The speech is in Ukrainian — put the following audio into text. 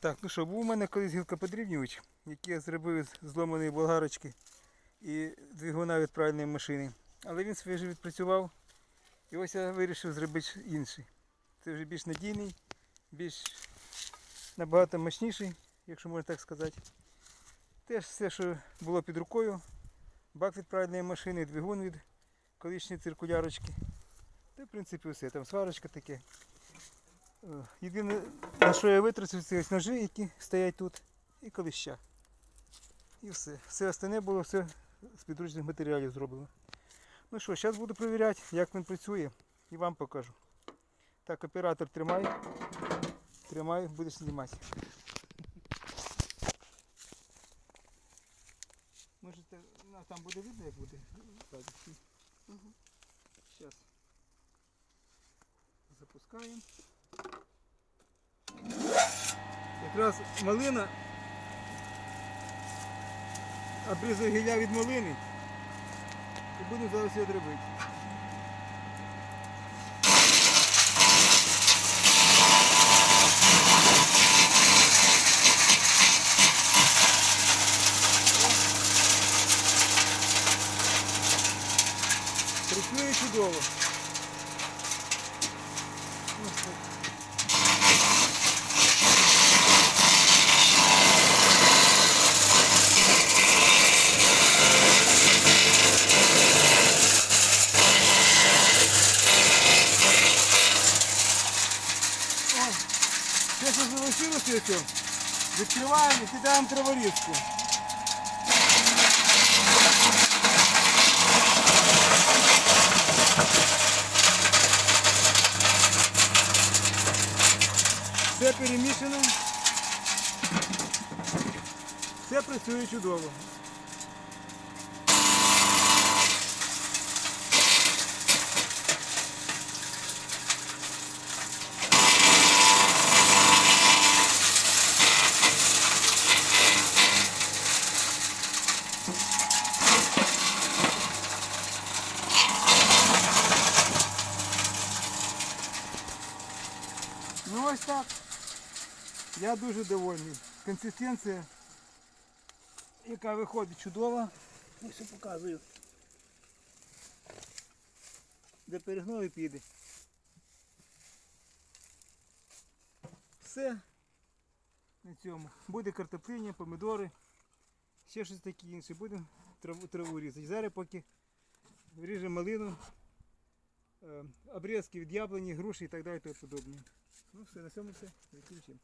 Так, ну що, був у мене колись гілкоподрібнювач, який я зробив з зломаної болгарочки і двигуна від правильної машини. Але він ж відпрацював. І ось я вирішив зробити інший. Це вже більш надійний, більш набагато мощніший, якщо можна так сказати. Теж все, що було під рукою. Бак від правильної машини, двигун від колишньої циркулярочки. Та в принципі все. Там сварочка таке. Е, Єдине, на що я витратив, це ось ножі, які стоять тут, і колища. І все. Все остальне було все з підручних матеріалів зроблено. Ну що, зараз буду перевіряти, як він працює, і вам покажу. Так, оператор тримай. Тримай, будеш знімати. Можете, ну, там буде видно, як буде. Зараз. Запускаємо. Якраз малина. Обрізав гілля від малини. І будемо зараз її дробити. Працює чудово. Ось так. Ой, Все, що залишилося, відкриваємо і кидаємо траворізку. Все перемішано. Все працює чудово. Ну ось так. Я дуже довольний. Консистенція, яка виходить чудова. Я показую. Де перегною піде. Все на цьому. Буде картоплиня, помідори, ще щось таке інше. Будемо траву, траву різати. Зараз поки ріжемо малину, Е, обрізки від яблуні, груші і так далі. і тому подобне. Ну все, на цьому все. Відключимо.